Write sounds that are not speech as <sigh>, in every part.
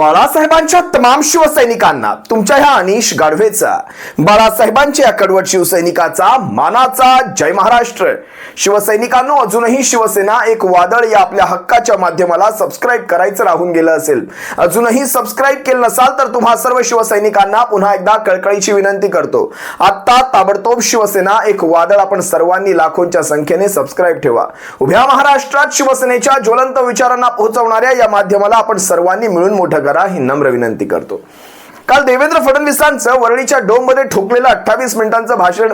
बाळासाहेबांच्या तमाम शिवसैनिकांना तुमच्या ह्या अनिश गाढवेचा बाळासाहेबांच्या या कडवट शिवसैनिकाचा मानाचा जय महाराष्ट्र. शिवसैनिकांनो अजूनही शिवसेना एक वादळ या आपल्या हक्काच्या माध्यमाला सबस्क्राईब करायचं राहून गेलं असेल. अजूनही सबस्क्राईब केलं नसाल तर तुम्हा सर्व शिवसैनिकांना पुन्हा एकदा कळकळीची विनंती करतो. आता ताबडतोब शिवसेना एक वादळ आपण सर्वांनी लाखोंच्या संख्येने सबस्क्राईब ठेवा. उभ्या महाराष्ट्रात शिवसेनेच्या ज्वलंत विचारांना पोहोचवणाऱ्या या माध्यमाला आपण सर्वांनी मिळून मोठं करा ही नम्र विनंती करतो. काल देवेंद्र फडणवीसांचं वरळीच्या डोममध्ये ठोकलेलं अठ्ठावीस मिनिटांचं भाषण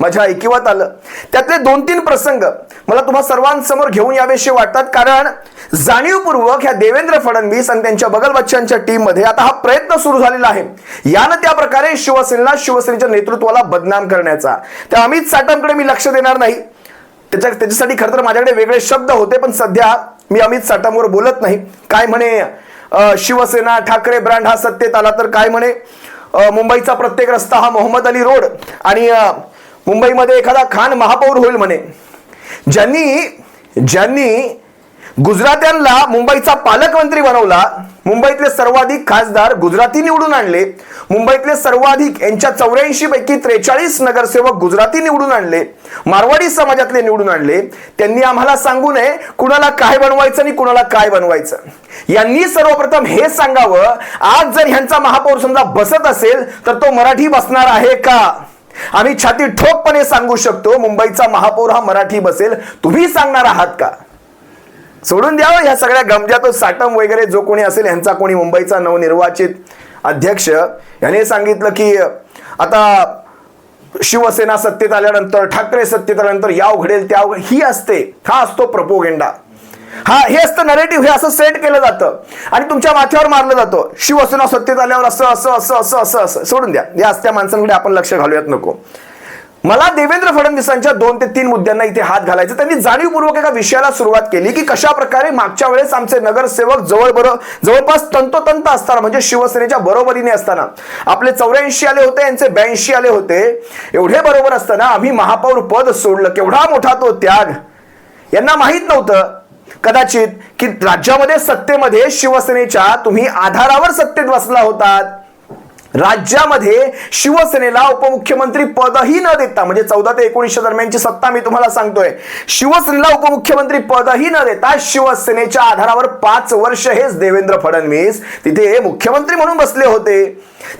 माझ्या ऐकिवात आलं. त्यातले दोन तीन प्रसंग मला तुम्हा सर्वांसमोर घेऊन यावेशी वाटतात कारण जाणीवपूर्वक ह्या देवेंद्र फडणवीस आणि त्यांच्या बगल बच्चांच्या टीममध्ये आता हा प्रयत्न सुरू झालेला आहे. यानं त्या प्रकारे शिवसेनेला शिवसेनेच्या नेतृत्वाला बदनाम करण्याचा. त्या अमित साटमकडे मी लक्ष देणार नाही. त्याच्या त्याच्यासाठी खरं तर माझ्याकडे वेगळे शब्द होते पण सध्या मी अमित साटमवर बोलत नाही. काय म्हणे शिवसेना ठाकरे ब्रँड हा सत्तेत आला तर काय म्हणे? मुंबईचा प्रत्येक रस्ता हा मोहम्मद अली रोड आणि मुंबईमध्ये एखादा खान महापौर होईल म्हणे. ज्यांनी ज्यांनी गुजरात्यांना मुंबईचा पालकमंत्री बनवला. मुंबईतले सर्वाधिक खासदार गुजराती निवडून आणले. मुंबईतले सर्वाधिक यांच्या चौऱ्याऐंशी पैकी त्रेचाळीस नगरसेवक गुजराती निवडून आणले. मारवाडी समाजातले निवडून आणले. त्यांनी आम्हाला सांगू नये कुणाला काय बनवायचं आणि कुणाला काय बनवायचं. यांनी सर्वप्रथम हे सांगावं आज जर ह्यांचा महापौर समजा बसत असेल तर तो मराठी बसणार आहे का? आम्ही छाती ठोकपणे सांगू शकतो मुंबईचा महापौर हा मराठी बसेल. तुम्ही सांगणार आहात का? सोडून द्यावं ह्या सगळ्या गमजा साटम वगैरे जो कोणी असेल यांचा कोणी मुंबईचा नवनिर्वाचित अध्यक्ष. याने सांगितलं की आता शिवसेना सत्तेत आल्यानंतर ठाकरे सत्तेत आल्यानंतर या उघडेल त्या उघडेल ही असते. हा असतो प्रपोगेंडा हा हे असतं नरेटिव्ह हे असं सेट केलं जातं. आणि तुमच्या माथ्यावर मारलं जातं. शिवसेना सत्तेत आल्यावर असं असं असं असं असं असं. सोडून द्या. या असत्या माणसांकडे आपण लक्ष घालूयात नको. मला देवेंद्र फडणवीसांच्या दोन ते तीन मुद्द्यांना इथे हात घालायचे. त्यांनी जाणीवपूर्वक एका विषयाला सुरुवात केली की कशा प्रकारे मागच्या वेळेस आमचे नगरसेवक जवळ बरोबर जवळपास तंतोतंत असताना म्हणजे शिवसेनेच्या बरोबरीने असताना आपले चौऱ्याऐंशी आले होते यांचे ब्याऐंशी आले होते. एवढे बरोबर असताना आम्ही महापौर पद सोडलं. केवढा मोठा तो त्याग. यांना माहीत नव्हतं. कदाचित की राज्यामध्ये सत्तेमध्ये शिवसेनेच्या तुम्ही आधारावर सत्तेत बसला होतात. राज्यामध्ये शिवसेनेला उपमुख्यमंत्री पदही न देता म्हणजे चौदा ते एकोणीसशे दरम्यानची सत्ता मी तुम्हाला सांगतोय शिवसेनेला उपमुख्यमंत्री पदही न देता शिवसेनेच्या आधारावर पाच वर्ष हेच देवेंद्र फडणवीस तिथे मुख्यमंत्री म्हणून बसले होते.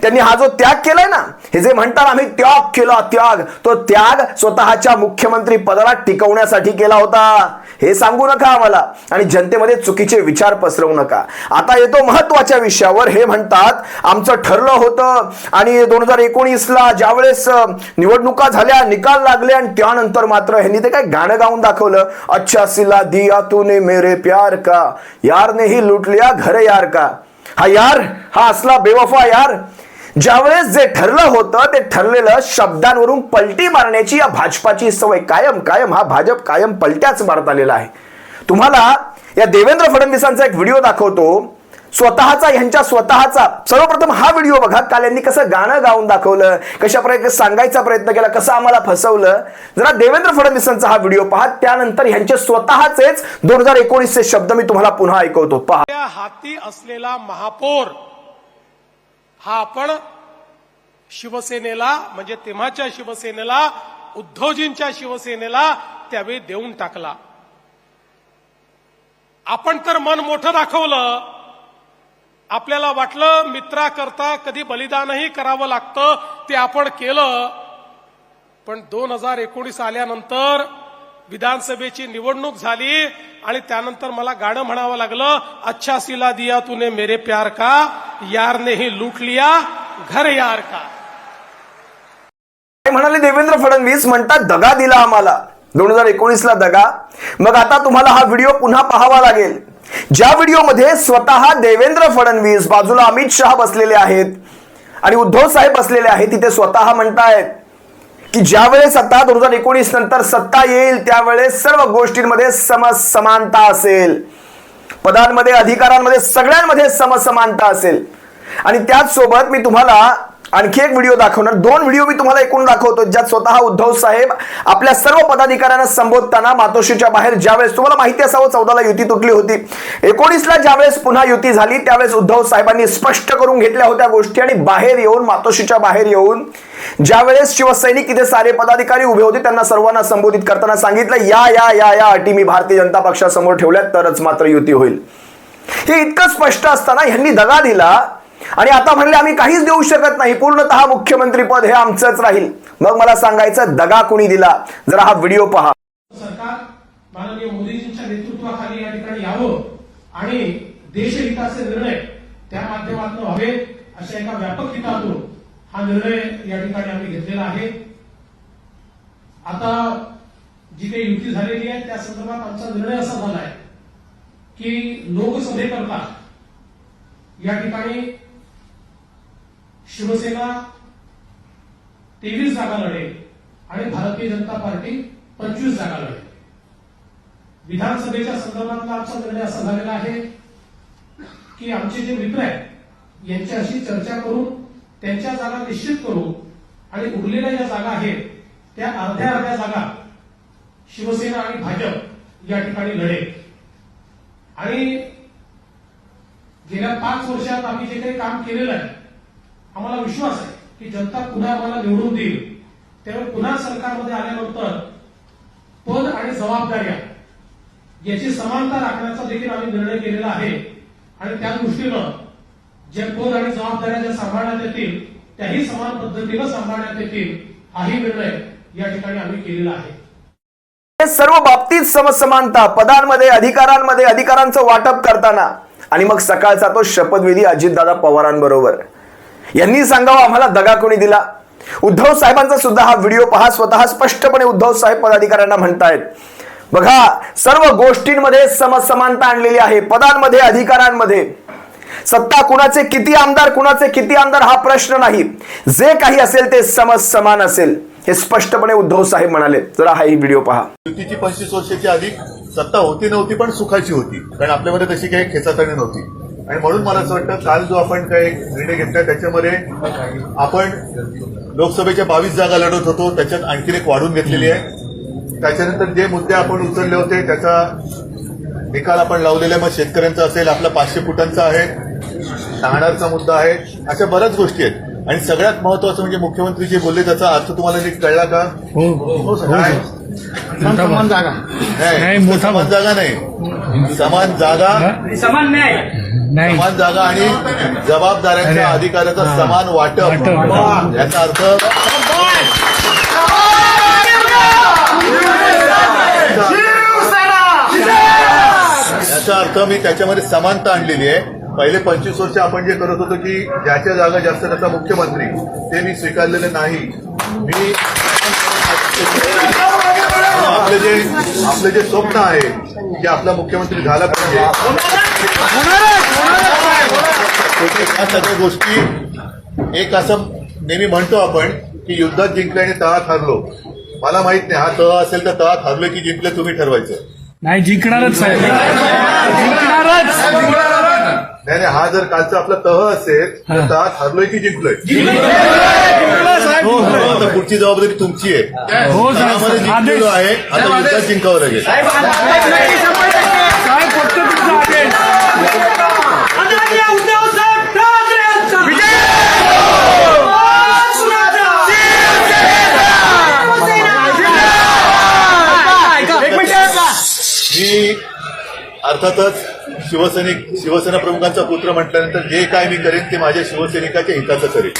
त्यांनी हा जो त्याग केलाय ना हे जे म्हणतात आम्ही त्याग केला त्याग तो त्याग स्वतःच्या मुख्यमंत्री पदाला टिकवण्यासाठी केला होता. हे सांगू नका आम्हाला. आणि जनतेमध्ये चुकीचे विचार पसरवू नका. आता येतो महत्त्वाच्या विषयावर. हे म्हणतात आमचं ठरलं होतं आणि दोन हजार एकोणीसला ज्यावेळेस निवडणुका झाल्या निकाल लागले आणि त्यानंतर मात्र ह्यांनी ते काय गाणं गाऊन दाखवलं. अच्छा सिला दिया तूने मेरे प्यार का? यार ने ही लुट लिया घर यार का? हा यार हा असला बेवफा यार. ज्यावेळेस जे ठरलं होतं ते ठरलेलं शब्दांवरून पलटी मारण्याची या भाजपाची सवय कायम कायम हा भाजप कायम पलट्याच मारत आलेला आहे. तुम्हाला या देवेंद्र फडणवीसांचा एक व्हिडिओ दाखवतो. स्वतःचा यांच्या स्वतःचा. सर्वप्रथम हा व्हिडिओ बघा काल यांनी कसं गाणं गाऊन दाखवलं कशा प्रकारे सांगायचा प्रयत्न केला कसं आम्हाला फसवलं. जरा देवेंद्र फडणवीसांचा हा व्हिडिओ पहा त्यानंतर ह्यांचे स्वतःचेच दोन हजार एकोणीसचे शब्द मी तुम्हाला पुन्हा ऐकवतो. पहा. हाती असलेला महापौर हा आपण शिवसेनेला म्हणजे तेव्हाच्या शिवसेनेला उद्धवजींच्या शिवसेनेला त्यावेळी देऊन टाकला. आपण तर मन मोठं दाखवलं आपल्याला वाटलं मित्राकरता कधी बलिदानही करावं लागतं ते आपण केलं. पण दोन हजार एकोणीस आल्यानंतर विधानसभेची निवडणूक झाली आणि त्यानंतर मला गाणं म्हणावं लागलं अच्छा सिला दिया तूने मेरे प्यार का? यारने ही लूट लिया. घर यार का? काय म्हणाले देवेंद्र फडणवीस म्हणतात दगा दिला आम्हाला. दोन हजार एकोणीस ला दगा. मग आता तुम्हाला हा व्हिडिओ पुन्हा पाहावा लागेल. ज्या व्हिडिओमध्ये स्वतः देवेंद्र फडणवीस बाजूला अमित शहा बसलेले आहेत आणि उद्धव साहेब बसलेले आहेत तिथे स्वतः म्हणतायत की ज्यावेळेस आता दोन हजार एकोणीस नंतर सत्ता येईल त्यावेळेस सर्व गोष्टींमध्ये सम समानता असेल. पदांमध्ये अधिकारांमध्ये सगळ्यांमध्ये समसमानता असेल. आणि त्याच सोबत मी तुम्हाला आणखी एक व्हिडिओ दाखवणार. दोन व्हिडिओ मी तुम्हाला एकूण दाखवतो ज्यात स्वतः उद्धव साहेब आपल्या सर्व पदाधिकाऱ्यांना संबोधताना मातोश्रीच्या बाहेर ज्यावेळेस तुम्हाला माहिती असावं चौदाला युती तुटली होती. एकोणीसला ज्यावेळेस पुन्हा युती झाली त्यावेळेस उद्धव साहेबांनी स्पष्ट करून घेतल्या होत्या गोष्टी आणि बाहेर येऊन मातोश्रीच्या बाहेर येऊन ज्यावेळेस शिवसैनिक इथे सारे पदाधिकारी उभे होते त्यांना सर्वांना संबोधित करताना सांगितलं या या या या अटी मी भारतीय जनता पक्षासमोर ठेवल्यात तरच मात्र युती होईल. हे इतकं स्पष्ट असताना ह्यांनी दगा दिला आणि आता म्हणले आम्ही काहीच देऊ शकत नाही. पूर्णतः मुख्यमंत्री पद हे आमचंच राहील. मग मला सांगायचं दगा कोणी दिला? जरा हा व्हिडिओ पहा. सरकार माननीय मोदीजींच्या नेतृत्वाखाली या ठिकाणी यावं आणि देशहिताचे निर्णय त्या माध्यमातून व्हावे अशा एका व्यापक हितातून हा निर्णय या ठिकाणी आम्ही घेतलेला आहे. आता जी काही युती झालेली आहे त्या संदर्भात आमचा निर्णय असा झाला आहे की लोकसभेकरता या ठिकाणी शिवसेना तेवीस जागा लढेल आणि भारतीय जनता पार्टी पंचवीस जागा लढेल. विधानसभेच्या संदर्भातला आमचा निर्णय असा झालेला आहे की आमचे जे मित्र आहेत यांच्याशी चर्चा करून त्यांच्या जागा निश्चित करू आणि उरलेल्या ज्या जागा आहेत त्या अर्ध्या अर्ध्या जागा शिवसेना आणि भाजप या ठिकाणी लढेल. आणि गेल्या पाच वर्षात आम्ही जे काही काम केलेलं आहे आम्हाला विश्वास आहे की जनता पुन्हा आम्हाला निवडून देईल. त्यावेळी पुन्हा सरकारमध्ये आल्यानंतर पद आणि जबाबदाऱ्या याची समानता राखण्याचा देखील आम्ही निर्णय केलेला आहे. आणि त्या दृष्टीनं जे पद आणि जबाबदाऱ्या ज्या सांभाळण्यात येतील त्याही समान पद्धतीनं सांभाळण्यात येतील हाही निर्णय या ठिकाणी आम्ही केलेला आहे. सर्व बाबतीत समसमानता पदांमध्ये अधिकारांमध्ये अधिकारांचं वाटप करताना. आणि मग सकाळचा तो शपथविधी अजितदादा पवारांबरोबर. यांनी सांगावं आम्हाला दगा कोणी दिला? उद्धव साहेबांचा सुद्धा हा व्हिडिओ पहा स्वतः स्पष्टपणे उद्धव साहेब पदाधिकाऱ्यांना म्हणतायत. बघा सर्व गोष्टींमध्ये समसमानता आणलेली आहे पदांमध्ये अधिकारांमध्ये. सत्ता कुणाचे किती आमदार कुणाचे किती आमदार हा प्रश्न नाही. जे काही असेल ते समज समान असेल हे स्पष्टपणे उद्धव साहेब म्हणाले. जरा हा ही व्हिडिओ पहा. युतीची पंचवीस वर्षाची अधिक सत्ता होती नव्हती पण सुखाची होती. कारण आपल्यामध्ये तशी काही खेचातणी नव्हती. आणि म्हणून मला असं वाटतं काल जो आपण काही निर्णय घेतला त्याच्यामध्ये आपण लोकसभेच्या बावीस जागा लढत होतो त्याच्यात आणखीन एक वाढून घेतलेली आहे. त्याच्यानंतर जे मुद्दे आपण उचलले होते त्याचा निकाल आपण लावलेला आहे. मग शेतकऱ्यांचा असेल आपला पाचशे फुटांचा आहे नाणारचा मुद्दा आहे अशा बऱ्याच गोष्टी आहेत. आणि सगळ्यात महत्वाचं म्हणजे मुख्यमंत्री जे बोलले त्याचा अर्थ तुम्हाला नीट कळला का? हो काय? समान जागा. नाही समान जागा नाही. समान जागा. समान न्याय. नाही समान जागा आणि जबाबदाऱ्यांच्या. अधिकाराचं हा. समान वाटप. याचा अर्थ याचा अर्थ मी त्याच्यामध्ये समानता आणलेली आहे पहिले पंचवीस वर्ष आपण जे करत होतो की ज्याच्या जागा जास्त त्याचा मुख्यमंत्री ते मी स्वीकारलेलं नाही मी आपले जे आपले जे स्वप्न आहे की आपला मुख्यमंत्री झाला पाहिजे या सगळ्या गोष्टी एक असं नेहमी म्हणतो आपण की युद्धात जिंकले आणि तळात हरलो. मला माहीत नाही हा तळ असेल तर तळात हरलो की जिंकले तुम्ही ठरवायचं. नाही जिंकणारच नाही नाही, हा जर कालचा आपला तह असेल तर. तळात हरलोय की जिंकलोय? हो हो पुढची जबाबदारी तुमची आहे. हो, जिंकलेलो आहे आता युद्धात जिंकावं लागेल साहेब फक्त तुमचा आदेश मी अर्थातच शिवसैनिक शिवसेना प्रमुखांचा पुत्र म्हटल्यानंतर जे काय मी करेन ते माझ्या शिवसैनिकाच्या हिताचं करेन.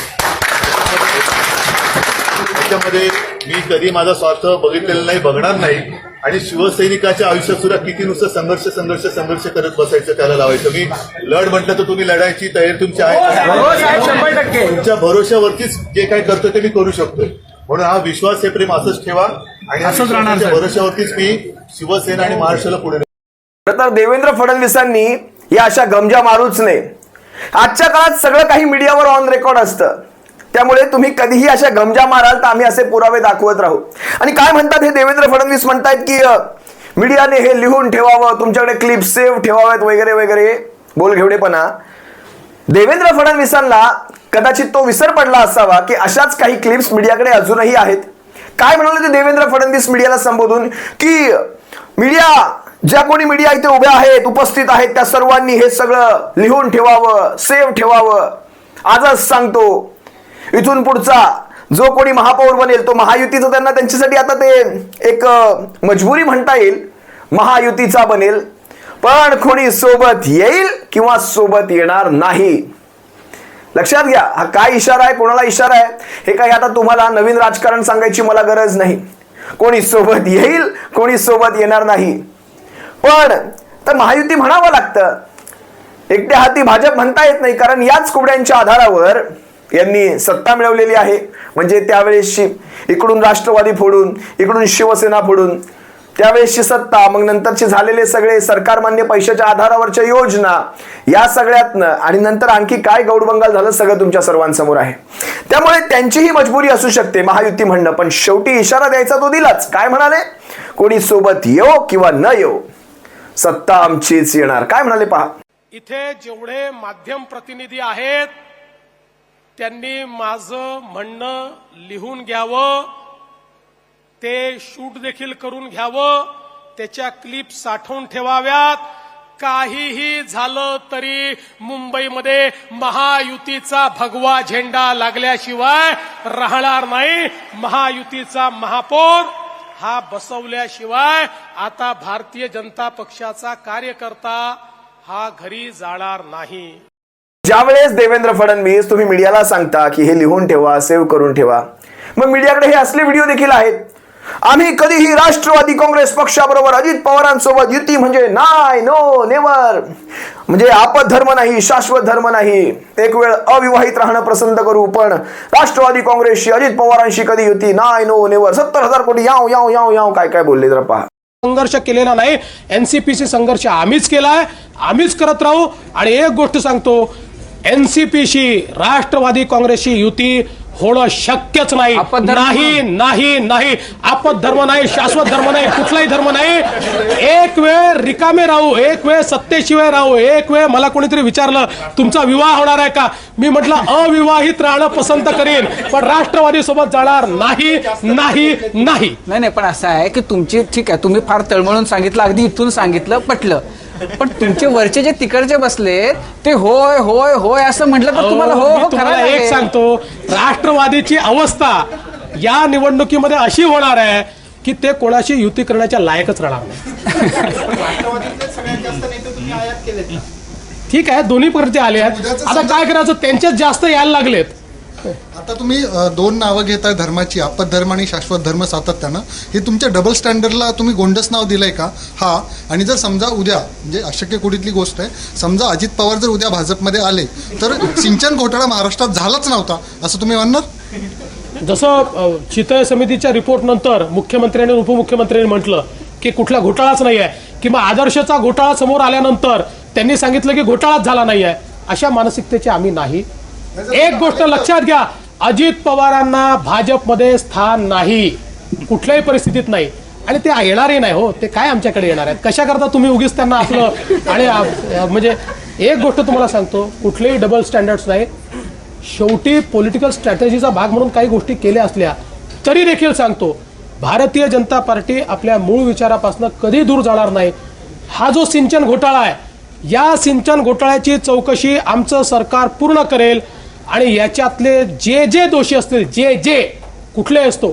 त्याच्यामध्ये मी कधी माझा स्वार्थ बघितलेला नाही बघणार नाही. आणि शिवसैनिकाच्या आयुष्यात सुद्धा किती नुसतं संघर्ष संघर्ष संघर्ष करत बसायचं त्याला लावायचं. मी लढ म्हटलं तर तुम्ही लढायची तयारी तुमची आहे. तुमच्या भरोश्यावरतीच जे काय करतो ते मी करू शकतोय. म्हणून हा विश्वास हे प्रेम असंच ठेवा. आणि असंच राहणार. भरोश्यावरतीच मी शिवसेना आणि महाराष्ट्राला पुढे तर देवेंद्र फडणवीसांनी या अशा गमजा मारूच नये आजच्या काळात सगळं काही मीडियावर ऑन रेकॉर्ड असतं. त्यामुळे तुम्ही कधीही अशा गमजा माराल तर आम्ही असे पुरावे दाखवत राहू. आणि काय म्हणतात हे देवेंद्र फडणवीस म्हणतायत की मीडियाने हे लिहून ठेवावं तुमच्याकडे क्लिप सेव्ह ठेवाव्यात वगैरे वगैरे बोलघेवडेपणा. देवेंद्र फडणवीसांना कदाचित तो विसर पडला असावा की अशाच काही क्लिप्स मीडियाकडे अजूनही आहेत. काय म्हणाले ते देवेंद्र फडणवीस मीडियाला संबोधून? की मीडिया ज्या कोणी मीडिया इथे उभ्या आहेत उपस्थित आहेत त्या सर्वांनी हे सगळं लिहून ठेवावं सेव्ह ठेवावं. आजच सांगतो इथून पुढचा जो कोणी महापौर बनेल तो महायुतीचा त्यांना त्यांच्यासाठी आता ते एक मजबुरी म्हणता येईल महायुतीचा बनेल. पण कोणी सोबत येईल किंवा सोबत येणार नाही. लक्षात घ्या हा काय इशारा आहे कोणाला इशारा आहे? हे काही आता तुम्हाला नवीन राजकारण सांगायची मला गरज नाही. कोणी सोबत येईल कोणी सोबत येणार नाही. पण तर महायुती म्हणावं लागतं. एकट्या हाती भाजप म्हणता येत नाही कारण याच कुबड्यांच्या आधारावर यांनी सत्ता मिळवलेली आहे. म्हणजे त्यावेळेसची इकडून राष्ट्रवादी फोडून इकडून शिवसेना फोडून त्यावेळेसची सत्ता मग नंतरचे झालेले सगळे सरकारमान्य पैशाच्या आधारावरच्या योजना या सगळ्यातनं आणि नंतर आणखी काय गौडबंगाल झालं सगळं तुमच्या सर्वांसमोर आहे. त्यामुळे त्यांचीही मजबुरी असू शकते महायुती म्हणणं पण शेवटी इशारा द्यायचा तो दिलाच. काय म्हणाले? कोणी सोबत येऊ किंवा न येऊ सत्ता आमचीच येणार. काय म्हणाले पहा? इथे जेवढे माध्यम प्रतिनिधी आहेत त्यांनी माझं म्हणणं लिहून घ्यावं ते शूट देखील करून घ्यावं त्याच्या क्लिप साठवून ठेवाव्यात. काहीही झालं तरी मुंबईमध्ये महायुतीचा भगवा झेंडा लागल्याशिवाय राहणार नाही. महायुतीचा महापौर हा बसवल्याशिवाय आता भारतीय जनता पक्षाचा कार्यकर्ता हा घरी जाणार नाही. ज्यावेळेस देवेंद्र फडणवीस तुम्ही मीडियाला सांगता की हे लिहून ठेवा सेव्ह करून ठेवा मग मीडियाकडे हे असले व्हिडिओ देखील आहेत. आम्ही कधीही राष्ट्रवादी काँग्रेस पक्षाबरोबर अजित पवारांसोबत युती म्हणजे नाय नो नेवर. म्हणजे आपत धर्म नाही शाश्वत धर्म नाही. एक वेळ अविवाहित राहणं पसंत करू पण राष्ट्रवादी काँग्रेसशी अजित पवारांशी कधी युती नाय नो नेवर. सत्तर हजार कोटी याव याव याव याव काय काय बोलले जरा पहा. संघर्ष केलेला नाही एनसीपीसी संघर्ष आम्हीच केलाय आम्हीच करत राहू. आणि एक गोष्ट सांगतो एनसीपीशी राष्ट्रवादी काँग्रेसची युती होणं शक्यच नाही. नाही नाही नाही. आपत धर्म नाही शाश्वत धर्म नाही कुठलाही धर्म नाही. एक वेळ रिकामे राहू एक वेळ सत्तेशिवाय राहू एक वेळ मला कोणीतरी विचारलं तुमचा विवाह होणार आहे का? मी म्हटलं अविवाहित राहणं पसंत करेन पण राष्ट्रवादी सोबत जाणार नाही नाही नाही. नाही नाही पण असं आहे की तुमची ठीक आहे तुम्ही फार तळमळून सांगितलं अगदी इथून सांगितलं पटलं. पण तुमचे वरचे जे तिकडचे बसलेत ते होय होय होय असं म्हटलं तर तुम्हाला हो मी हो तुम्हाला करायला एक लागेल. सांगतो राष्ट्रवादीची अवस्था या निवडणुकीमध्ये अशी होणार आहे की ते कोणाशी युती करण्याच्या लायकच राहणार नाही. ठीक आहे दोन्ही प्रकारचे आले आहेत. आता काय करायचं? त्यांचेच जास्त यायला लागलेत. आता तुम्ही दोन नावं घेताय धर्माची आपत धर्म आणि शाश्वत धर्म सातत्यानं. हे तुमच्या डबल स्टँडर्डला तुम्ही गोंडस नाव दिलंय का? हा आणि जर समजा उद्या म्हणजे अशक्य कुडीतली गोष्ट आहे समजा अजित पवार जर उद्या भाजपमध्ये आले तर सिंचन घोटाळा महाराष्ट्रात झालाच नव्हता असं तुम्ही म्हणणार? जसं चितय समितीच्या रिपोर्ट नंतर मुख्यमंत्र्यांनी उपमुख्यमंत्र्यांनी म्हटलं की कुठला घोटाळाच नाही आहे किंवा आदर्शचा घोटाळा समोर आल्यानंतर त्यांनी सांगितलं की घोटाळाच झाला नाही आहे अशा मानसिकतेचे आम्ही नाही. एक गोष्ट लक्षात घ्या अजित पवारांना भाजपमध्ये स्थान नाही. कुठल्याही परिस्थितीत नाही. आणि ते येणारही नाही हो ते काय आमच्याकडे येणार आहेत? कशा करता तुम्ही उगीच त्यांना आपलं <laughs> आणि म्हणजे एक गोष्ट तुम्हाला सांगतो कुठलेही डबल स्टँडर्ड्स नाही. शेवटी पॉलिटिकल स्ट्रॅटेजीचा भाग म्हणून काही गोष्टी केल्या असल्या तरी देखील सांगतो भारतीय जनता पार्टी आपल्या मूळ विचारापासून कधी दूर जाणार नाही. हा जो सिंचन घोटाळा आहे या सिंचन घोटाळ्याची चौकशी आमचं सरकार पूर्ण करेल. आणि याच्यातले जे जे दोषी असतील जे जे कुठले असतो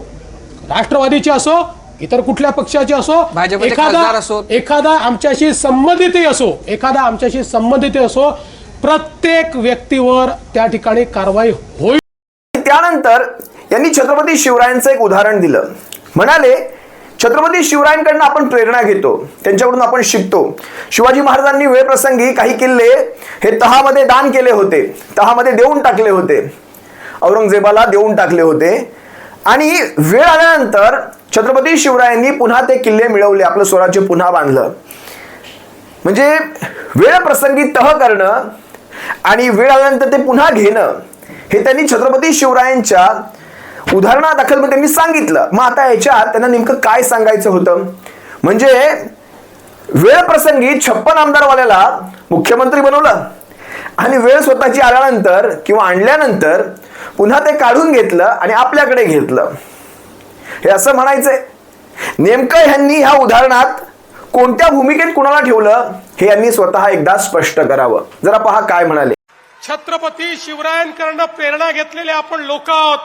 राष्ट्रवादीचे असो इतर कुठल्या पक्षाचे असो असोत. एखादा आमच्याशी संबंधितही असो एखादा आमच्याशी संबंधितही असो प्रत्येक व्यक्तीवर त्या ठिकाणी कारवाई होईल त्यानंतर यांनी छत्रपती शिवरायांचं एक उदाहरण दिलं म्हणाले छत्रपती शिवरायांकडनं आपण प्रेरणा घेतो त्यांच्याकडून आपण शिकतो. शिवाजी महाराजांनी वेळप्रसंगी काही किल्ले हे तहामध्ये दान केले होते तहामध्ये देऊन टाकले होते. औरंगजेबाला देऊन टाकले होते. आणि वेळ आल्यानंतर छत्रपती शिवरायांनी पुन्हा ते किल्ले मिळवले आपलं स्वराज्य पुन्हा बांधलं. म्हणजे वेळ प्रसंगी तह करणं आणि वेळ आल्यानंतर ते पुन्हा घेणं हे त्यांनी छत्रपती शिवरायांच्या उदाहरणादाखल मग म्हणजे त्यांनी सांगितलं. मग आता याच्यात त्यांना नेमकं काय सांगायचं होतं? म्हणजे वेळ प्रसंगी छप्पन आमदारवाल्याला मुख्यमंत्री बनवलं. आणि वेळ स्वतःची आल्यानंतर किंवा आणल्यानंतर पुन्हा ते काढून घेतलं आणि आपल्याकडे घेतलं. हे असं म्हणायचंय. नेमकं ह्यांनी ह्या उदाहरणात कोणत्या भूमिकेत कुणाला ठेवलं? हे यांनी स्वतः एकदा स्पष्ट करावं. जरा पहा काय म्हणाले. छत्रपती शिवरायांकडनं प्रेरणा घेतलेले आपण लोक आहोत.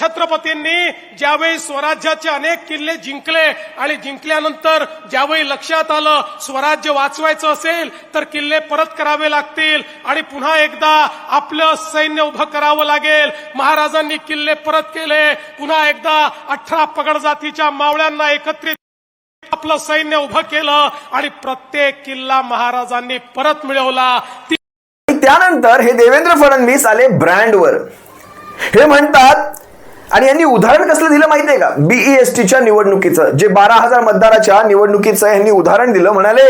छत्रपतींनी ज्यावेळी स्वराज्याचे अनेक किल्ले जिंकले आणि जिंकल्यानंतर ज्यावेळी लक्षात आलं स्वराज्य वाचवायचं असेल तर किल्ले परत करावे लागतील आणि पुन्हा एकदा आपलं सैन्य उभं करावं लागेल. महाराजांनी किल्ले परत केले पुन्हा एकदा अठरा पगड जातीच्या मावळ्यांना एकत्रित आपलं सैन्य उभं केलं आणि प्रत्येक किल्ला महाराजांनी परत मिळवला. त्यानंतर हे देवेंद्र फडणवीस आले ब्रँडवर हे म्हणतात आणि यांनी उदाहरण कसलं दिलं माहितीये का? बीईएस टीच्या निवडणुकीचं. जे बारा हजार मतदाराच्या निवडणुकीचं यांनी उदाहरण दिलं. म्हणाले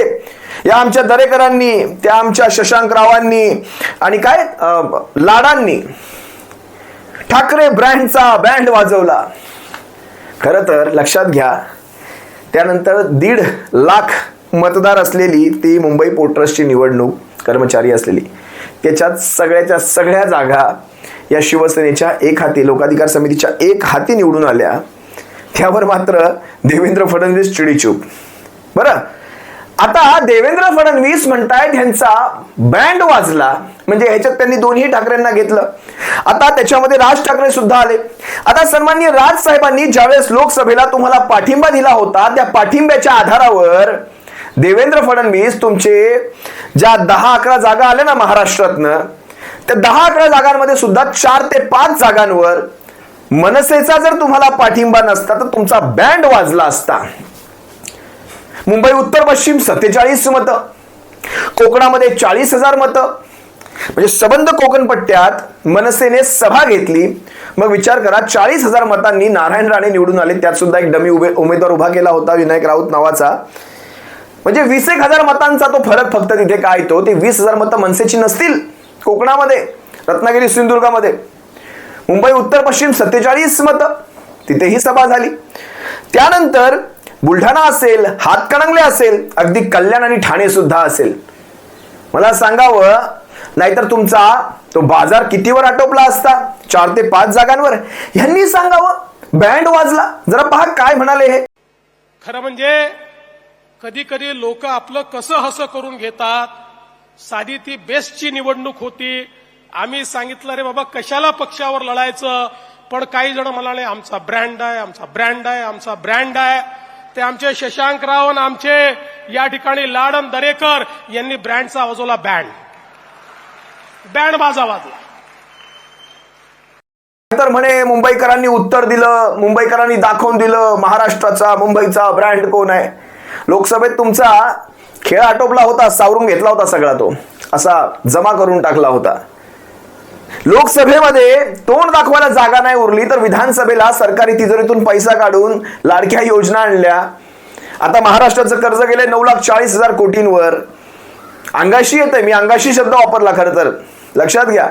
या आमच्या दरेकरांनी त्या आमच्या शशांक रावांनी आणि काय? लाडांनी ठाकरे ब्रँडचा बँड वाजवला. खरं तर लक्षात घ्या त्यानंतर दीड लाख मतदार असलेली ती मुंबई पोर्ट निवडणूक कर्मचारी असलेली. त्याच्यात सगळ्याच्या सगळ्या जागा या शिवसेनेच्या एक हाती लोकाधिकार समितीच्या एक हाती निवडून आल्या त्यावर मात्र देवेंद्र फडणवीस चिडीचूप. बरं? आता देवेंद्र फडणवीस म्हणतायत ह्यांचा बँड वाजला म्हणजे ह्याच्यात त्यांनी दोन्ही ठाकरेंना घेतलं. आता त्याच्यामध्ये राज ठाकरे सुद्धा आले. आता सन्माननीय राज साहेबांनी ज्यावेळेस लोकसभेला तुम्हाला पाठिंबा दिला होता त्या पाठिंब्याच्या आधारावर देवेंद्र फडणवीस तुमचे ज्या दहा अकरा जागा आल्या ना महाराष्ट्रातनं त्या दहा अकरा जागांमध्ये सुद्धा चार ते पाच जागांवर मनसेचा जर तुम्हाला पाठिंबा नसता तर तुमचा बँड वाजला असता. मुंबई उत्तर पश्चिम सत्तेचाळीस मतं. कोकणामध्ये चाळीस हजार मतं. म्हणजे सबंध कोकण पट्ट्यात मनसेने सभा घेतली. मग विचार करा चाळीस हजार मतांनी नारायण राणे निवडून आले त्यात सुद्धा एक डमी उभे उमेदवार उभा केला होता विनायक राऊत नावाचा. म्हणजे वीस एक हजार मतांचा तो फरक फक्त तिथे काय तो ते वीस हजार मतं मनसेची नसतील. कोकणामध्ये रत्नागिरी सिंधुदुर्गामध्ये. मुंबई उत्तर पश्चिम सत्तेचाळीस मतं. तिथेही सभा झाली. त्यानंतर बुलढाणा असेल हातकणंगले असेल अगदी कल्याण आणि ठाणे सुद्धा असेल. मला सांगावं नाहीतर तुमचा तो बाजार कितीवर आटोपला असता? चार ते पाच जागांवर. यांनी सांगावं बँड वाजला. जरा पहा काय म्हणाले हे. खरं म्हणजे कधी कधी लोक आपलं कसं हसं करून घेतात साधी ती बेस्टची निवडणूक होती. आम्ही सांगितलं रे बाबा कशाला पक्षावर लढायचं? पण काही जण म्हणाले आमचा ब्रँड आहे आमचा ब्रँड आहे आमचा ब्रँड आहे. ते आमचे शशांक राव आणि आमचे या ठिकाणी लाडन दरेकर यांनी ब्रँडचा वाजवला बँड बँड बाजा वाजला. तर म्हणे मुंबईकरांनी उत्तर दिलं मुंबईकरांनी दाखवून दिलं महाराष्ट्राचा मुंबईचा ब्रँड कोण आहे? लोकसभेत तुमचा खेळ आटोपला होता सावरून घेतला होता सगळा तो. असा जमा करून टाकला होता. लोकसभेमध्ये तोंड दाखवायला जागा नाही उरली तर विधानसभेला सरकारी तिजोरीतून पैसा काढून लाडक्या योजना आणल्या. आता महाराष्ट्राचं कर्ज गेले नऊ लाख चाळीस हजार कोटींवर. अंगाशी येते मी अंगाशी शब्द वापरला खरं तर. लक्षात घ्या.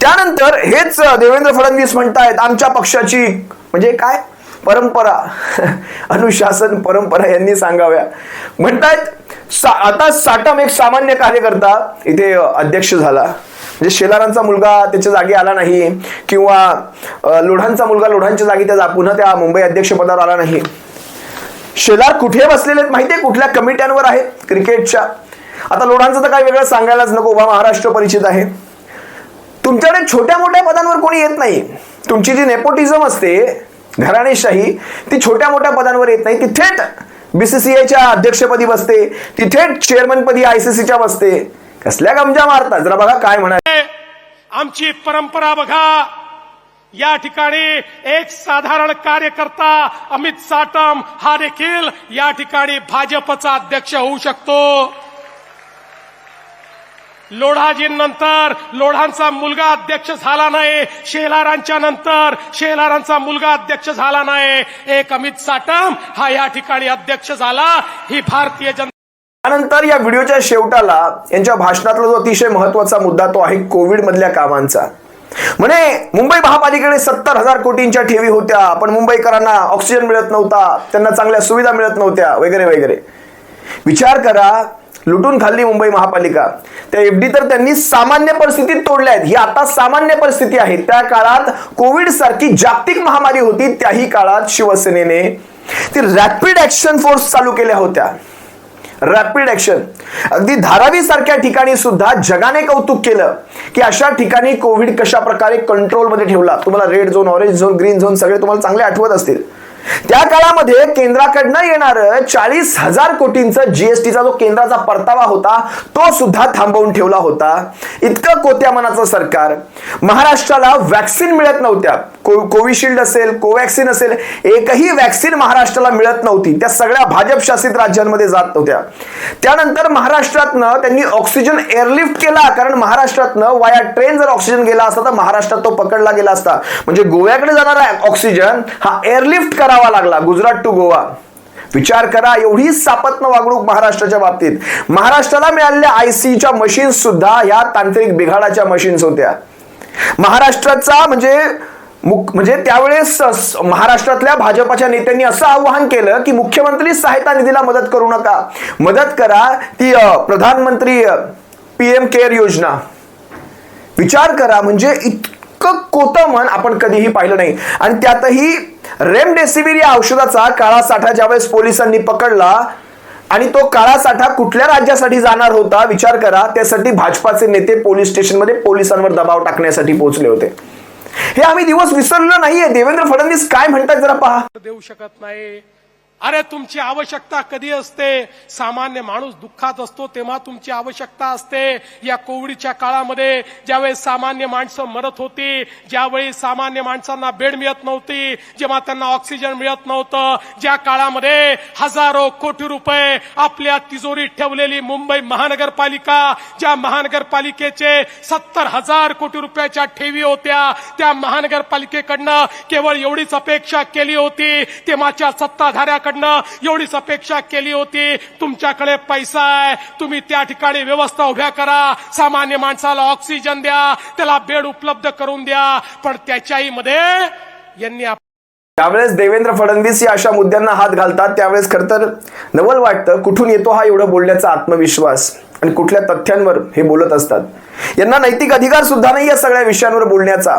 त्यानंतर हेच देवेंद्र फडणवीस म्हणतायत आमच्या पक्षाची म्हणजे काय? परंपरा <laughs> अनुशासन परंपरा यांनी सांगाव्या. म्हणतायत सा, आता साटम एक सामान्य कार्यकर्ता इथे अध्यक्ष झाला. म्हणजे शेलारांचा मुलगा त्याच्या जागी आला नाही किंवा लोढांचा मुलगा लोढांच्या जागी त्या पुन्हा त्या मुंबई अध्यक्षपदावर आला नाही. शेलार कुठे बसलेले आहेत माहितीये? कुठल्या कमिट्यांवर आहेत? क्रिकेटच्या. आता लोढांचं तर काही वेगळं सांगायलाच नको उभा महाराष्ट्र परिचित आहे. तुमच्याकडे छोट्या मोठ्या पदांवर कोणी येत नाही. तुमची जी नेपोटिझम असते घराणेशाही ती छोट्या मोठ्या पदांवर येत नाही. ती थेट बीसीसीआयच्या अध्यक्षपदी बसते. ती थेट चेअरमन पदी आयसीसीच्या बसते. कसल्या गमजा मारतात? जरा बघा काय म्हणा आमची परंपरा बघा. या ठिकाणी एक साधारण कार्यकर्ता अमित साटम हा देखील या ठिकाणी भाजपचा अध्यक्ष होऊ शकतो. लोढाजींनंतर लोढांचा मुलगा अध्यक्ष झाला नाही. शेलारांच्या नंतर शेलारांचा मुलगा अध्यक्ष झाला नाही. एक अमित साटम हा या ठिकाणी अध्यक्ष झाला. ही भारतीय जनता त्यानंतर या व्हिडिओच्या शेवटाला यांच्या भाषणातला जो अतिशय महत्त्वाचा मुद्दा तो आहे कोविड मधल्या कामांचा. म्हणे मुंबई महापालिकेने सत्तर हजार कोटींच्या ठेवी होत्या पण मुंबईकरांना ऑक्सिजन मिळत नव्हता त्यांना चांगल्या सुविधा मिळत नव्हत्या वगैरे वगैरे. विचार करा लुटून खाल्ली मुंबई महापालिका. त्या एफडी तर त्यांनी सामान्य परिस्थितीत तोडल्या आहेत. ही आता सामान्य परिस्थिती आहे. त्या काळात कोविड सारखी जागतिक महामारी होती. त्याही काळात शिवसेनेने ती रॅपिड ऍक्शन फोर्स चालू केल्या होत्या. रॅपिड ऍक्शन अगदी धारावी सारख्या ठिकाणी सुद्धा जगाने कौतुक केलं की अशा ठिकाणी कोविड कशा प्रकारे कंट्रोलमध्ये ठेवला. तुम्हाला red zone orange zone green zone सगळे तुम्हाला चांगले आठवत असतील. त्या काळामध्ये केंद्राकडनं येणारं चाळीस हजार कोटींचं जीएसटीचा जो केंद्राचा परतावा होता तो सुद्धा थांबवून ठेवला होता. इतकं कोत्या मनाचं सरकार. महाराष्ट्राला वॅक्सिन मिळत नव्हत्या. को- कोविशिल्ड असेल कोवॅक्सिन असेल एकही वॅक्सिन महाराष्ट्राला मिळत नव्हती. त्या सगळ्या भाजप शासित राज्यांमध्ये जात नव्हत्या. त्यानंतर महाराष्ट्रातनं त्यांनी ऑक्सिजन एअरलिफ्ट केला कारण महाराष्ट्रातनं वाया ट्रेन जर ऑक्सिजन गेला असता तर महाराष्ट्रात तो पकडला गेला असता. म्हणजे गोव्याकडे जाणारा ऑक्सिजन हा एअरलिफ्ट करावा लागला. गुजरात टू गोवा. विचार करा एवढी सापत्न वागणूक महाराष्ट्राच्या बाबतीत. महाराष्ट्राला मिळालेल्या आयसीच्या मशीन्स सुद्धा ह्या तांत्रिक बिघाडाच्या मशीन्स होत्या. महाराष्ट्राचा म्हणजे म्हणजे त्यावेळेस महाराष्ट्रातल्या भाजपाच्या नेत्यांनी असं आवाहन केलं की मुख्यमंत्री सहायता निधीला मदत करू नका. मदत करा ती प्रधानमंत्री पीएम केअर योजना. विचार करा म्हणजे इतकं कोतमन आपण कधीही पाहिलं नाही. आणि त्यातही रेमडेसिवीर या औषधाचा काळा साठा ज्यावेळेस पोलिसांनी पकडला आणि तो काळा साठा कुठल्या राज्यासाठी जाणार होता विचार करा त्यासाठी भाजपाचे नेते पोलीस स्टेशनमध्ये पोलिसांवर दबाव टाकण्यासाठी पोहोचले होते. हे आम्ही दिवस विसरलो नाहीये. देवेंद्र फडणवीस काय म्हणतात जरा पहा. देऊ शकत नाही. अरे तुमची आवश्यकता कधी असते? सामान्य माणूस दुःखात असतो तेव्हा तुमची आवश्यकता असते. या कोविडच्या काळामध्ये ज्यावेळेस सामान्य माणसं मरत होती ज्यावेळी सामान्य माणसांना बेड मिळत नव्हती जेव्हा त्यांना ऑक्सिजन मिळत नव्हतं ज्या काळामध्ये हजारो कोटी रुपये आपल्या तिजोरीत ठेवलेली मुंबई महानगरपालिका ज्या महानगरपालिकेचे सत्तर हजार कोटी रुपयाच्या ठेवी होत्या त्या महानगरपालिकेकडनं केवळ एवढीच अपेक्षा केली होती तेव्हाच्या सत्ताधाऱ्याकडे सत्ताधाऱ्याकडनं एवढीच अपेक्षा केली होती. तुमच्याकडे पैसा आहे. तुम्ही त्या ठिकाणी व्यवस्था उभ्या करा. सामान्य माणसाला ऑक्सिजन द्या. त्याला बेड उपलब्ध करून द्या. पण त्याच्याही मध्ये यांनी त्यावेळेस देवेंद्र फडणवीस या अशा मुद्द्यांना हात घालतात त्यावेळेस खर तर नवल वाटतं कुठून येतो हा एवढं बोलण्याचा आत्मविश्वास. आणि कुठल्या तथ्यांवर हे बोलत असतात. यांना नैतिक अधिकार सुद्धा नाही या सगळ्या विषयांवर बोलण्याचा.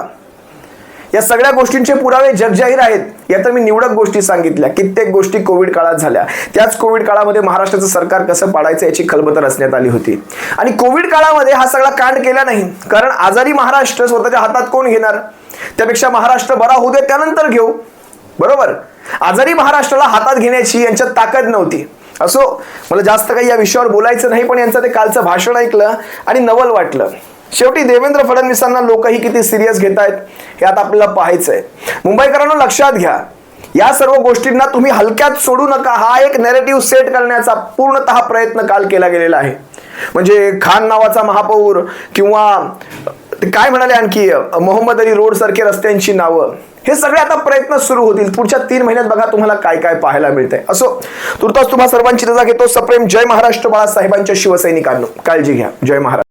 या सगळ्या गोष्टींचे पुरावे जगजाहीर आहेत या तर मी निवडक गोष्टी सांगितल्या. कित्येक गोष्टी कोविड काळात झाल्या. त्याच कोविड काळामध्ये महाराष्ट्राचं सरकार कसं पाडायचं याची खलबत रचण्यात आली होती. आणि कोविड काळामध्ये हा सगळा कांड केला नाही. कारण आजारी महाराष्ट्र स्वतःच्या हातात कोण घेणार? त्यापेक्षा महाराष्ट्र बरा होऊ दे त्यानंतर घेऊ. बरोबर? आजारी महाराष्ट्राला हातात घेण्याची यांच्यात ताकद नव्हती. असो मला जास्त काही या विषयावर बोलायचं नाही पण यांचं ते कालचं भाषण ऐकलं आणि नवल वाटलं. शेवटी देवेंद्र फडणवीसांना लोकही किती सिरियस घेत आहेत हे आता आपल्याला पाहायचंय. मुंबईकरांना लक्षात घ्या. या सर्व गोष्टींना तुम्ही हलक्यात सोडू नका. हा एक नेरेटिव्ह सेट करण्याचा पूर्णतः प्रयत्न काल केला गेलेला आहे. म्हणजे खान नावाचा महापौर किंवा काय म्हणाले आणखी? मोहम्मद अली रोड सारखे रस्त्यांची नावं. हे सगळे आता प्रयत्न सुरू होतील. पुढच्या तीन महिन्यात बघा तुम्हाला काय काय पाहायला मिळतंय. असो तुर्तास तुम्हा सर्वांची रजा घेतो. सप्रेम जय महाराष्ट्र बाळासाहेबांच्या शिवसैनिकांनो. काळजी घ्या. जय महाराष्ट्र.